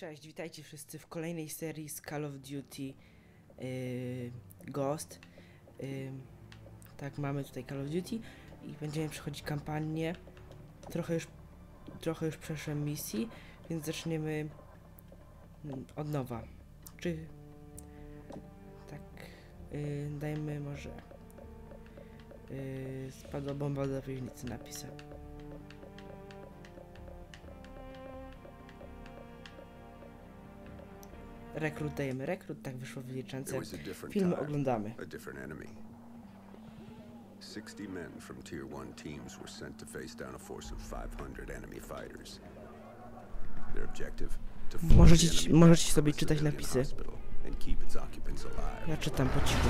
Cześć, witajcie wszyscy w kolejnej serii z Call of Duty yy, Ghost. Yy, tak, mamy tutaj Call of Duty i będziemy przechodzić kampanię. Trochę już, trochę już przeszłem misji, więc zaczniemy mm, od nowa. Czy... Tak, yy, dajmy może... Yy, spadła bomba do piwnicy napisem. Rekrut dajemy rekrut, tak wyszło w different Filmy oglądamy. a different enemy. 60 men from Tier 1 teams were sent to face down a force of 500 enemy fighters. Their objective? To Możecie możecie sobie czytać napisy. Ja czytam po cichu.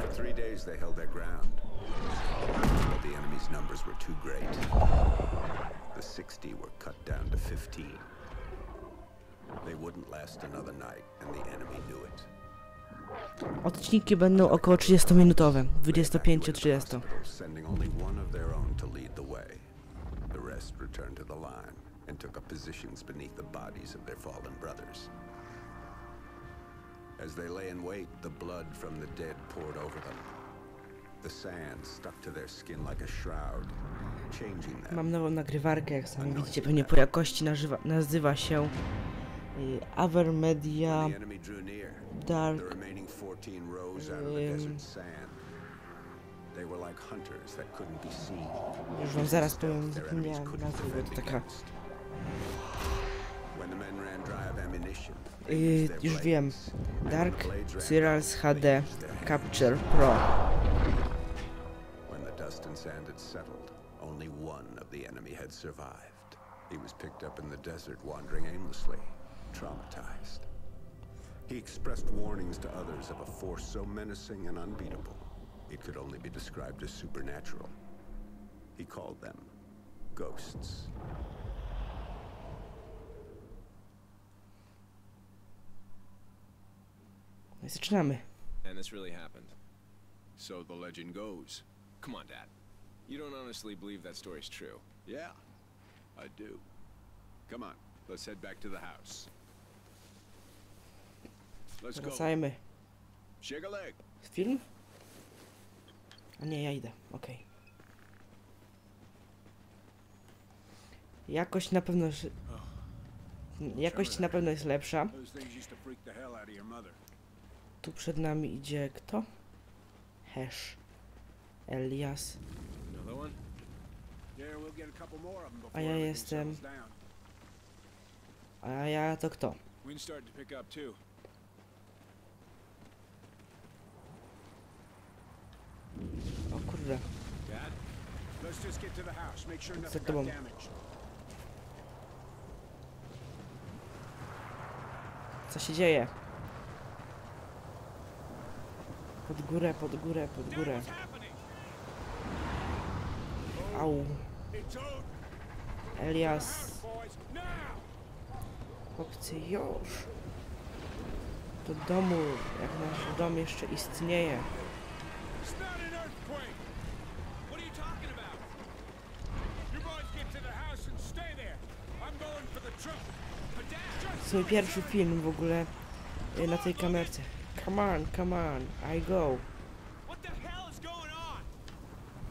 For three days they held their ground, but the enemy's numbers were too great. The 60 were cut down to 15. They wouldn't last another night, and the enemy knew it. Odcinki będą około 30-minutowe, 25-30. Sending only one of their own to lead the way. The rest returned to the line and took up positions beneath the bodies of their fallen brothers. As they lay in wait, the blood from the dead poured over them. The sand stuck to their skin like a shroud, changing them. Mam nową nagrywarkę, jak sami widzicie, pewnie po jakości nazywa, się Avermedia When the enemy drew near, Dark. the remaining 14 rose out of the Um, desert sand. They were like hunters that couldn't be seen. Już wam zaraz Stealth powiem, their enemies zapomniałem couldn't nazwy, bo defend to taka... against. When the men ran dry of ammunition, they Yy, used their już wiem. blades. And when Dark the blades ran Cyrals low, HD they used their hands. Capture Pro. When the dust and sand had settled, only one of the enemy had survived. He was picked up in the desert wandering aimlessly, traumatized. He expressed warnings to others of a force so menacing and unbeatable, it could only be described as supernatural. He called them ghosts. No i zaczynamy. And this really happened. So the legend goes. Come on, Dad. You don't honestly believe that story's true. Yeah, I do. Come on, let's head back to the house. Wracajmy. Film? A nie, ja idę, okej. Jakość na pewno... jest- Jakość na pewno jest lepsza. Tu przed nami idzie kto? Hash. Elias. A ja jestem-. A ja to kto? Wind's starting to pick up too. O kurde. Dad? Let's just get to the house. Make sure Za tobą. Co się dzieje? Pod górę, pod górę, pod górę. Au. Elias. Chłopcy, już. Do domu, jak nasz dom jeszcze istnieje. It's not an earthquake. What are you talking about? You boys get to the house and stay there. I'm going for the truck. But Dad! To jest mój pierwszy film w ogóle y, na tej kamerce. Come on, come on, I go.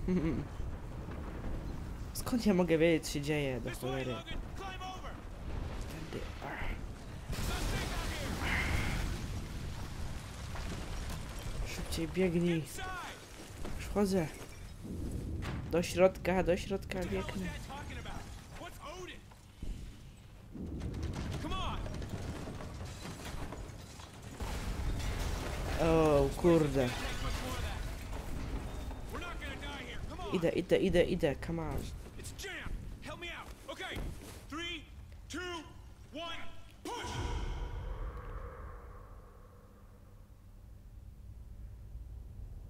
Skąd ja mogę wiedzieć, co się dzieje do cholery? Szybciej biegnij. Już chodzę. Do środka, do środka biegnę. Dad talking about? What's Odin? Come on! O kurde. Take much more of that. We're not gonna die here. Come on! Idę, idę, idę, idę, come on.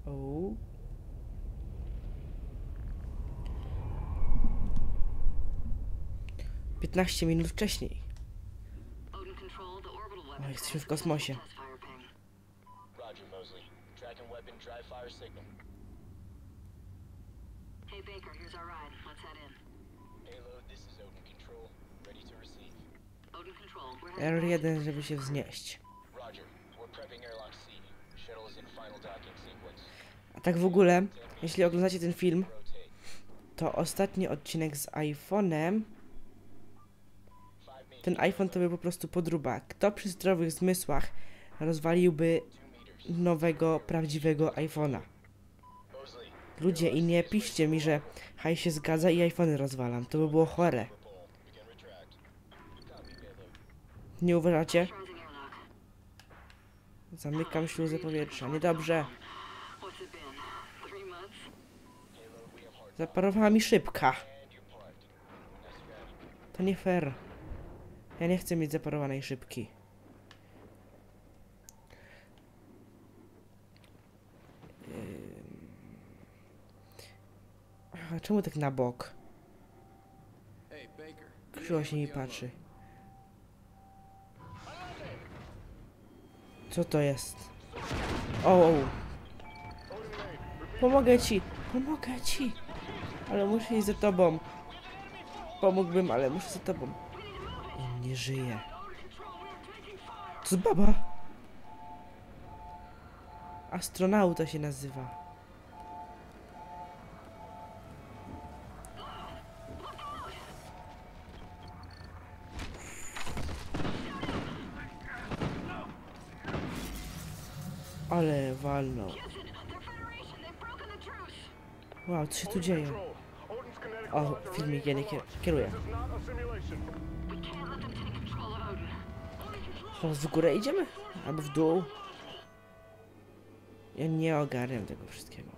O. Piętnaście minut wcześniej. O, jesteśmy w kosmosie. R1, żeby się wznieść. A tak w ogóle, jeśli oglądacie ten film, to ostatni odcinek z iPhone'em, ten iPhone to był po prostu podróba. Kto przy zdrowych zmysłach rozwaliłby nowego, prawdziwego iPhone'a? Ludzie, i nie piszcie mi, że haj się zgadza i iPhony rozwalam. To by było chore. Nie uważacie? Zamykam śluzę powietrza. Niedobrze. Zaparowała mi szybka. To nie fair. Ja nie chcę mieć zaparowanej szybki. A czemu tak na bok? Krzyło się mi patrzy. Co to jest? O, o. Pomogę ci, pomogę ci. Ale muszę iść za tobą. Pomógłbym, ale muszę za tobą. I nie żyje. To jest baba. Astronauta się nazywa. Ale walnął. Wow, co się tu dzieje? O, filmik ja nie kier- kieruję. Teraz w górę idziemy? Albo w dół? Ja nie ogarniam tego wszystkiego,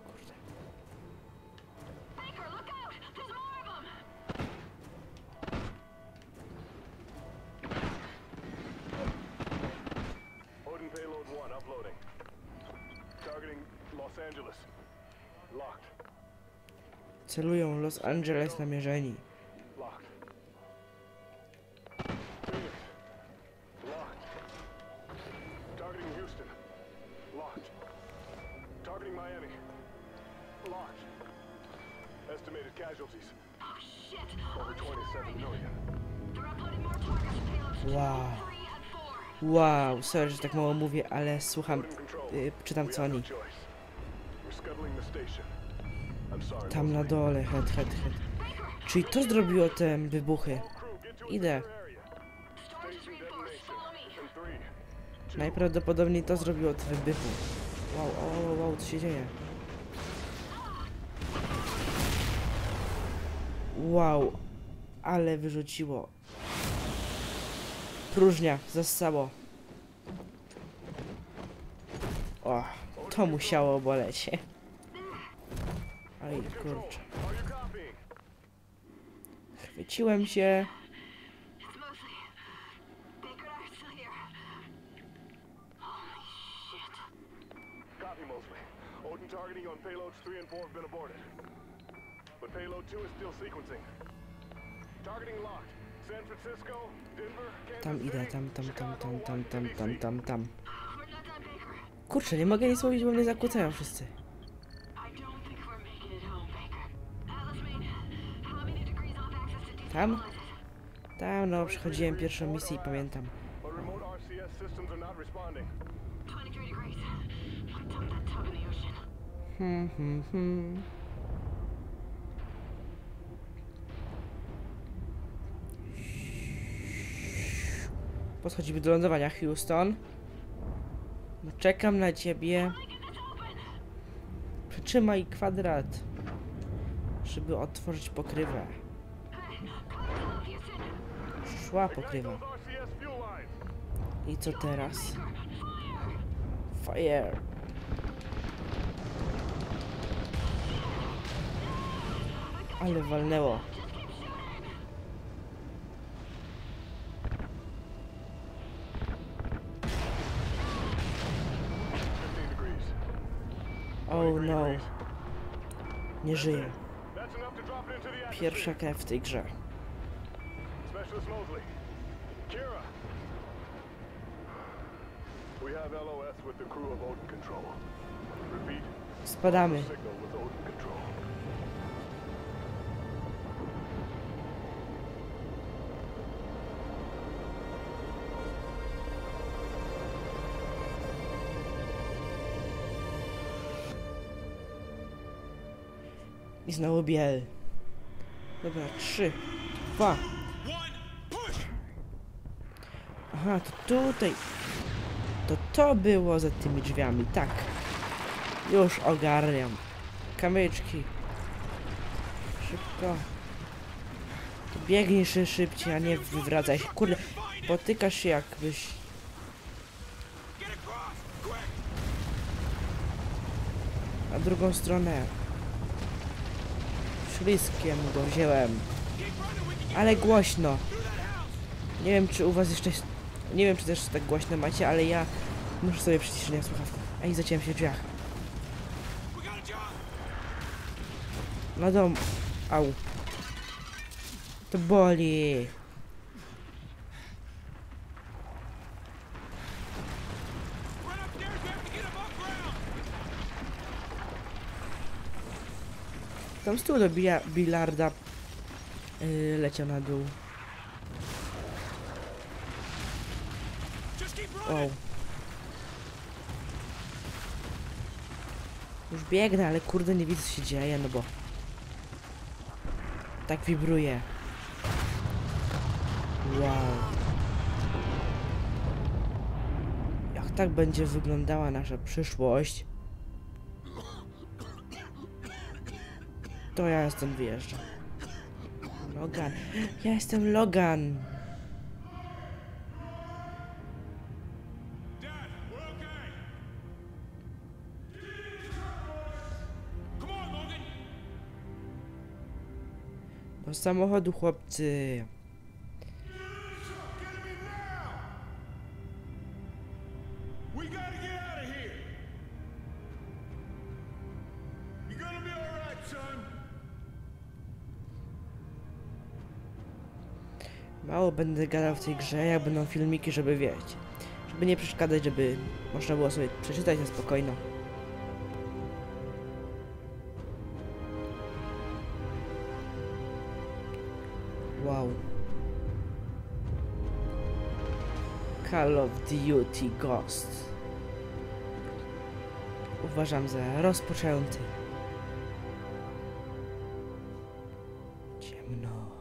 more targets to payloads Wow. 3 and 4. Wow, sorry, że tak mało mówię, ale słucham, y, czytam co oni. We're scuttling the station. Tam na dole, het, het, het. Czyli to zrobiło te wybuchy. Idę. Najprawdopodobniej to zrobiło te wybuchy. Wow, wow, wow, co się dzieje? Wow, ale wyrzuciło. Próżnia, zassało. O, to musiało boleć. Oj, kurczę. Chwyciłem się. Targeting on payloads 3 and 4 have been aborted. But payload 2 is still sequencing. Targeting locked. San Francisco, Denver, Tam idę, tam, tam, tam, tam, tam, tam, tam, tam, tam. Kurczę, nie mogę nic mówić, bo mnie zakłócają wszyscy. Tam? Tam, no, przechodziłem pierwszą misję i pamiętam. But remote RCS systems are not responding. 23 degrees. Dump that tub in the ocean. Hmm, hmm, hmm. Podchodzimy do lądowania, Houston. No, czekam na ciebie. Przytrzymaj kwadrat, żeby otworzyć pokrywę. Szła pokrywa. I co teraz? Fire! Ale walnęło. Oh no. Nie atmosphere. Pierwsza krew w tej grze. Kira! We have LOS with the crew of Odin Control. Repeat. Spadamy. I znowu biel. Dobra, trzy, dwa, Aha, to tutaj. To to było za tymi drzwiami, tak. Już ogarniam. Kamyczki. Szybko. To Biegnij szy- szybciej, a nie wywracaj się. Kurde, potykasz się jakbyś... Na drugą stronę. Śliskiem go wziąłem. Ale głośno. Nie wiem, czy u was jeszcze jest... Nie wiem, czy też tak głośno macie, ale ja muszę sobie przyciszyć słuchawkę. Ej, zaciąłem się w drzwiach. No dom... Au. To boli. Tam stół do bia- bilarda yy, leciał na dół. Wow. Już biegnę, ale kurde nie widzę co się dzieje, no bo... Tak wibruje. Wow. Jak tak będzie wyglądała nasza przyszłość, to ja jestem wyjeżdżam. Logan. Ja jestem Logan. Do samochodu, chłopcy. Mało będę gadał w tej grze, jak będą filmiki, żeby wiedzieć. Żeby nie przeszkadzać, żeby można było sobie przeczytać na spokojno. Call of Duty Ghost. Uważam za rozpoczęty. Ciemno.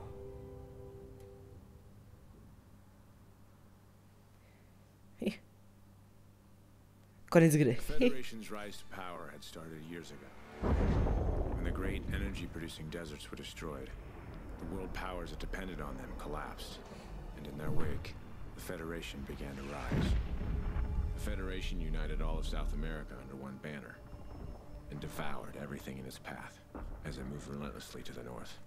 Koniec gry. Federation's rise to power had started years ago. When the great energy producing deserts were destroyed, the world powers that depended on them collapsed. And in their wake, the Federation began to rise. The Federation united all of South America under one banner and devoured everything in its path as it moved relentlessly to the north.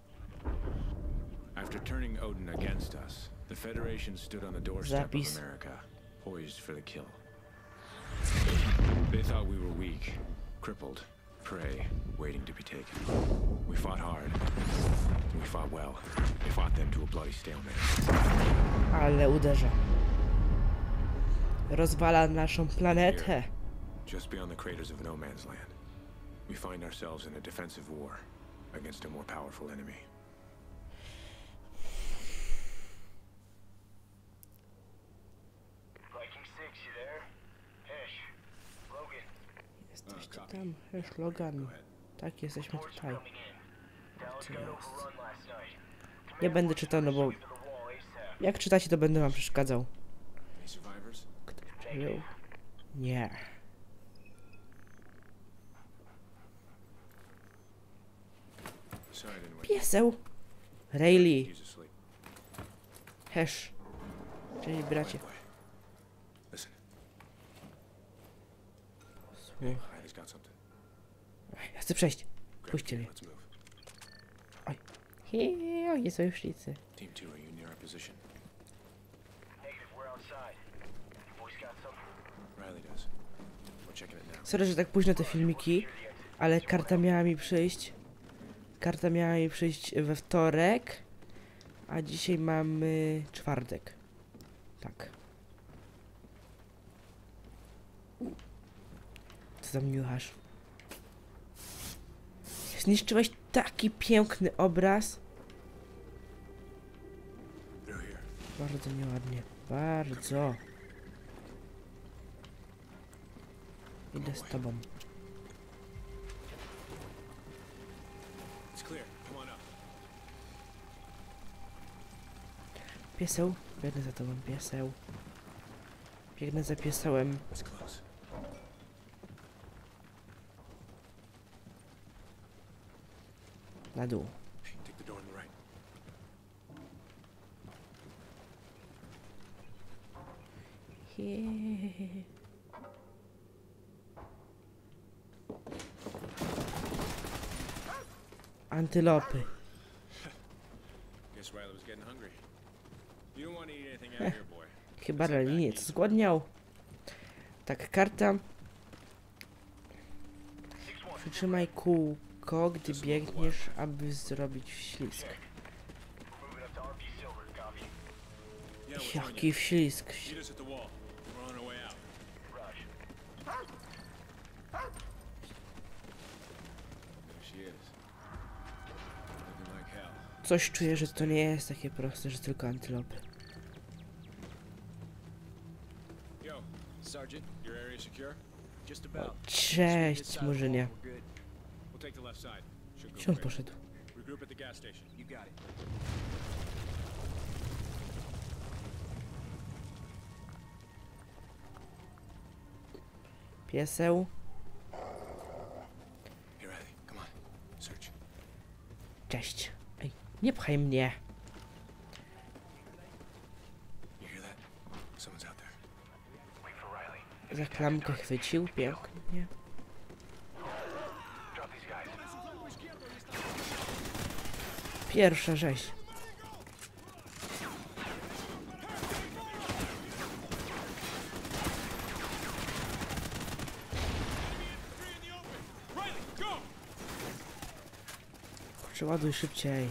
After turning Odin against us, the Federation stood on the doorstep of America, poised for the kill. They thought we were weak, crippled, prey, waiting to be taken. We fought hard. We fought well. We fought them to a bloody stalemate. Ale uderza. Rozwala naszą planetę. Just beyond the craters of no man's land, we find ourselves in a defensive war against a more powerful enemy. Viking 6, you there? Hesh. Logan. Jesteście tam, Hesz Logan. Tak, jesteśmy tutaj. Nie będę czytał, no bo To the wall ASAP. Jak czytacie, to będę wam przeszkadzał. Survivors? Hello? Nie. Pieseł. Rayleigh. Hesz. Czyli bracie. Słuchaj. Ja chcę przejść. Puśćcie mnie. move. Hej, nie sojusznicy. Team 2, are you near our position? Negative, we're outside. You boys got something? Riley does. We're checking it now. Sorry, że tak późno te filmiki, ale karta miała mi przyjść. Karta miała mi przyjść we wtorek, a dzisiaj mamy czwartek. Tak. Co tam niuchasz? Zniszczyłeś taki piękny obraz. Bardzo nieładnie. Bardzo. Idę z tobą. Pieseł, biegnę za tobą, pieseł. Biegnę za piesełem. Na dół. Out here, boy. Chyba Rally nieco zgładniał. Tak, karta. Przytrzymaj kółko, gdy biegniesz, aby zrobić ślizg. Moving up to RP Silver, copy. Yeah, we're joining Jaki you. wślizg. Meet us at the wall. We're on our way out. Rush. There she is. Looking like hell. Coś czuję, że to nie jest takie proste, że tylko antylopy. Cześć. Should go Gdzie on poszedł? Pieseł? Cześć. Nie pchaj mnie. Za klamkę chwycił, pięknie. Pierwsza rzeź. Przeładuj szybciej.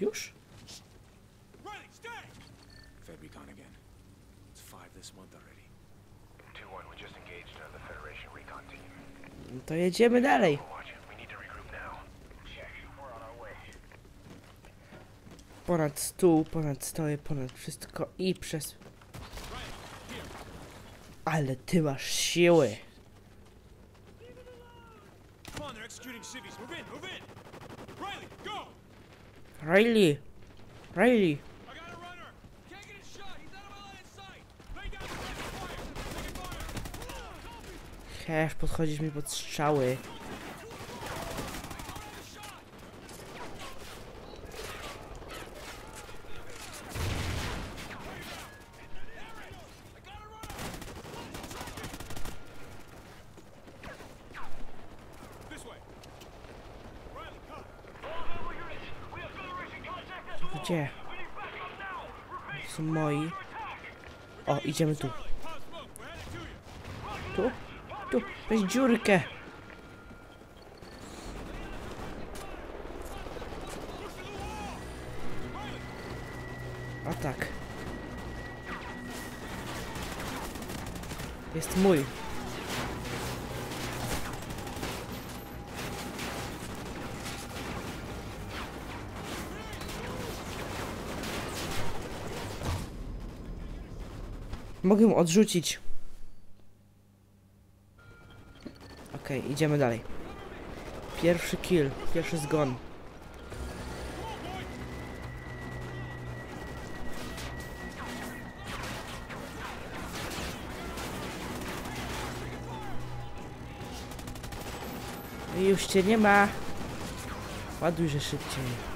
Już? Fed recon again. It's five this month already. 2-1, we just engaged another Federation recon team. To jedziemy dalej. Watch, we need to regroup now. Check, we're on our way. Ponad stół, ponad stoły, ponad wszystko i przez... Ale ty masz siły. Come on, they're executing civvies. Move in, move in. Riley, go! Riley! Riley! I got a runner. Can't get his shot. He's out of my line of sight. Lay down the fire. Hesz, podchodzisz mi pod strzały. Gdzie? Są moi. O, idziemy tu. Charlie, pop smoke. We're headed to you. Tu, tu, weź dziurkę. A tak. Jest mój. Mogę odrzucić. Okej, idziemy dalej. Pierwszy kill, pierwszy zgon. Już cię nie ma. Ładuj, że szybciej.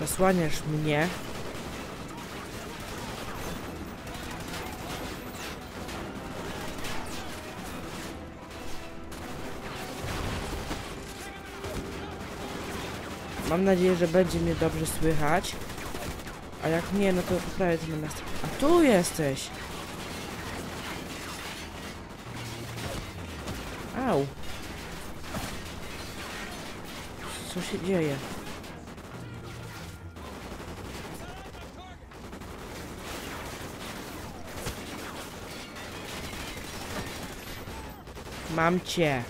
Zasłaniasz mnie. Mam nadzieję, że będzie mnie dobrze słychać. A jak nie, no to poprawię to na następny. A tu jesteś! Au! Co się dzieje? Mam cię.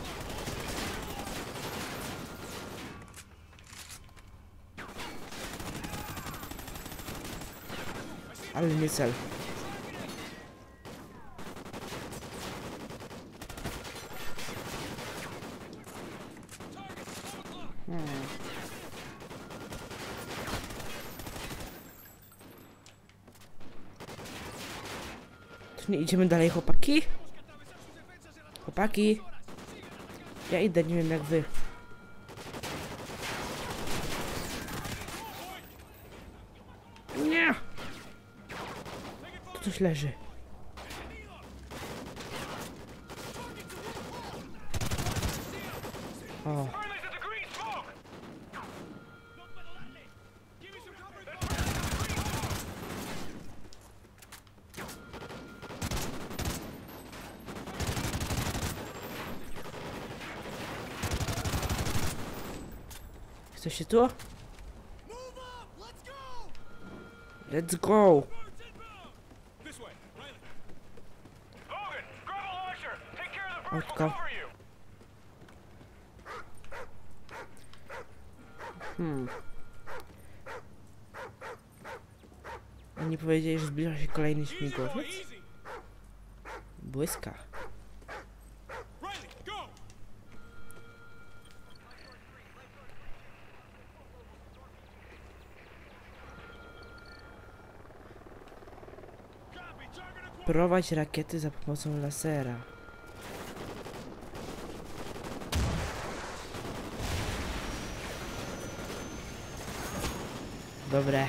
Ale nie cel. Hmm. Nie idziemy dalej, chłopaki? Chłopaki? Ja idę, nie wiem jak wy. Nie! Tu coś leży. O. Jesteście tu? Let's go! Logan, grab a launcher. Take care of the Let's go. you. Hmm. Oni powiedzieli, że zbliża się kolejny śmigłowiec? Błyska. Prowadź rakiety za pomocą lasera. Dobre.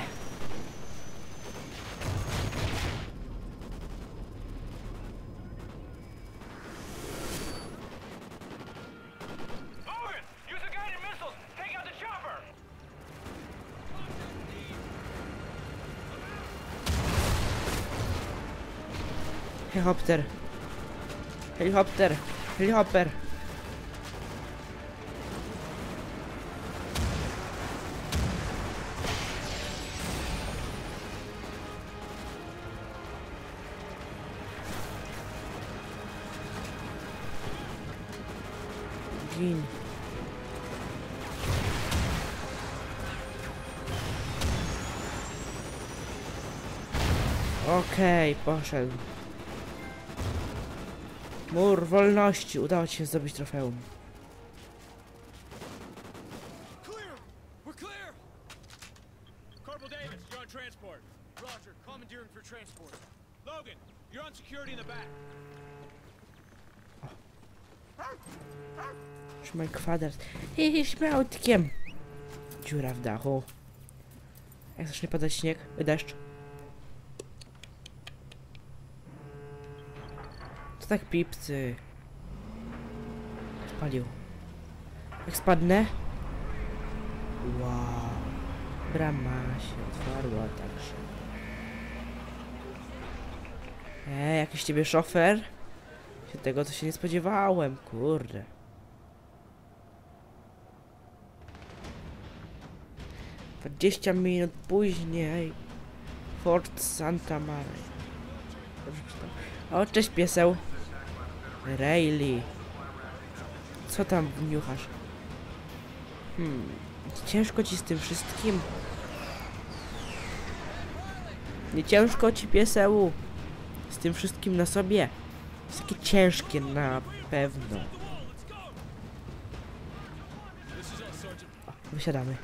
Helikopter. Helikopter. Helikopter. Okej, poszedł. Mur wolności. Udało ci się zdobyć trofeum. Trzymaj kwadrat. Hehe, śmiałtkiem. Dziura w dachu. Jak zacznie padać śnieg, deszcz. Tak pipcy. Spalił. Jak spadnę? Wow. Brama się otwarła także. Ej, jakiś ciebie szofer? Się Tego to się nie spodziewałem, kurde. Dwadzieścia minut później Fort Santa Maria. Dobrze. O, cześć pieseł. Rayleigh. Co tam wniuchasz? Hmm, ciężko ci z tym wszystkim? Nie ciężko ci pieseł? Z tym wszystkim na sobie? Jest takie ciężkie na pewno. O, wysiadamy.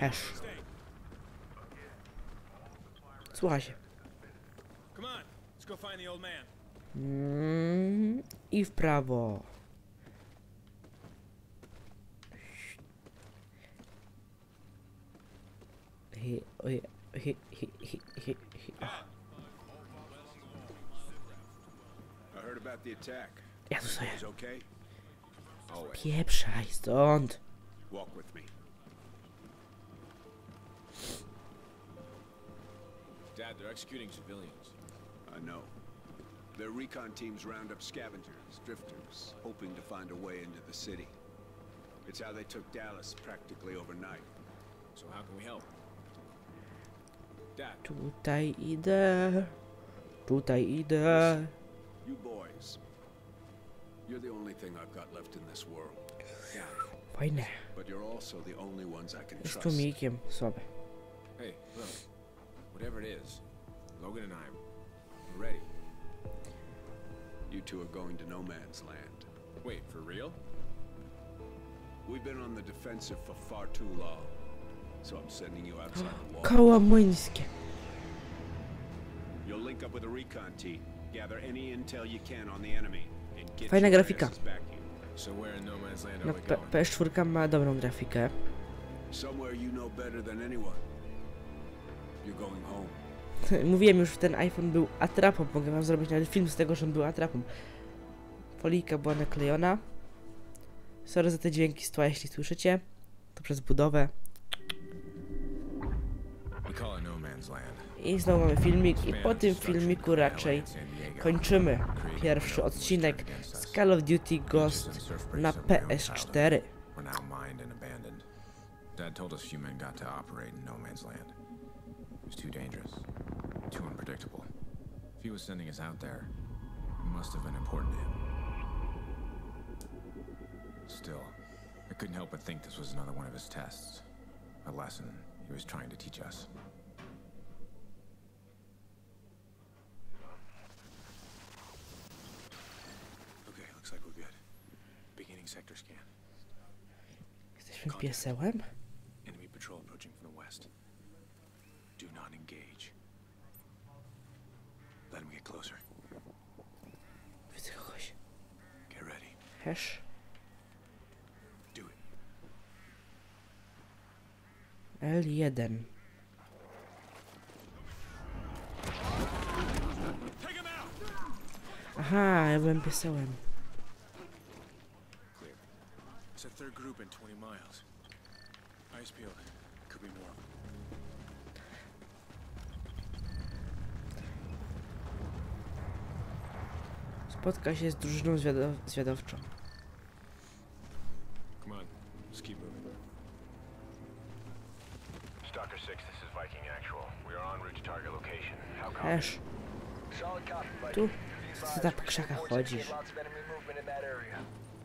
Hash. Słuchaj się. Find the old man. Mm, I w prawo. Hi, oj, hi, hi, hi, hi, hi. O, I heard about the attack. Ja tu stoję. Is okay? Always. Pieprzaj stąd. Walk with me. Dad, they're executing civilians. I know. Their recon teams round up scavengers, drifters, hoping to find a way into the city. It's how they took Dallas practically overnight. So how can we help? Dad, Tutaj idę. Tutaj idę. You boys. You're the only thing I've got left in this world. Fajne. But you're also the only ones I can trust. tłumikiem. Słabe. hey, look. Whatever it is, Logan and I, we're ready. You two are going to no man's land. Wait, for real? We've been on the defensive for far too long. So I'm sending you outside the wall. Koła młyńskie. You'll link up with a recon team, gather any intel you can on the enemy, and get Fajna your grafika. asses back here. So where in No Man's Land are No, we going? PS4 ma dobrą grafikę. Somewhere you know better than anyone. You're going home. Mówiłem już, że ten iPhone był atrapą. Mogę wam zrobić nawet film z tego, że on był atrapą. Folijka była naklejona. Sorry za te dźwięki z tła, jeśli słyszycie. To przez budowę. I znowu mamy filmik. I po tym filmiku raczej kończymy pierwszy odcinek z Call of Duty Ghost na PS4. We're now mined and abandoned. Dad told us men got to operate in No Man's Land. It was too dangerous, too unpredictable. If he was sending us out there, it must have been important to him. Still, I couldn't help but think this was another one of his tests. A lesson he was trying to teach us. Okay, looks like we're good. Beginning sector scan. Jesteśmy piesełem? Enemy L1. Aha, ja byłem piesełem. Clear. It's a third group in 20 miles. Eyes peeled. Could be more. Spotka się z drużyną zwiado- zwiadowczą. Come on. Let's keep moving. Stalker 6, this is Viking Actual. We are en route to target location. How copy? Hash. Solid copy, Viking. Tu? Be Co ty tam advised, po krzakach recent reports chodzisz? indicate lots of enemy movement in that area.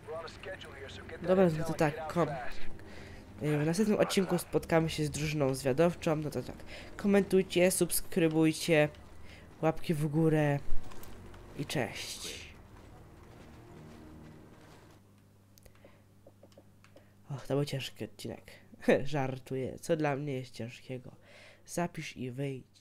We're on a schedule here, so get that Dobra, no to tak, kom. Y, W następnym odcinku spotkamy się z drużyną zwiadowczą. No to tak. Komentujcie, subskrybujcie, łapki w górę i cześć. Och, to był ciężki odcinek. Żartuję. Co dla mnie jest ciężkiego? Zapisz i wyjdź.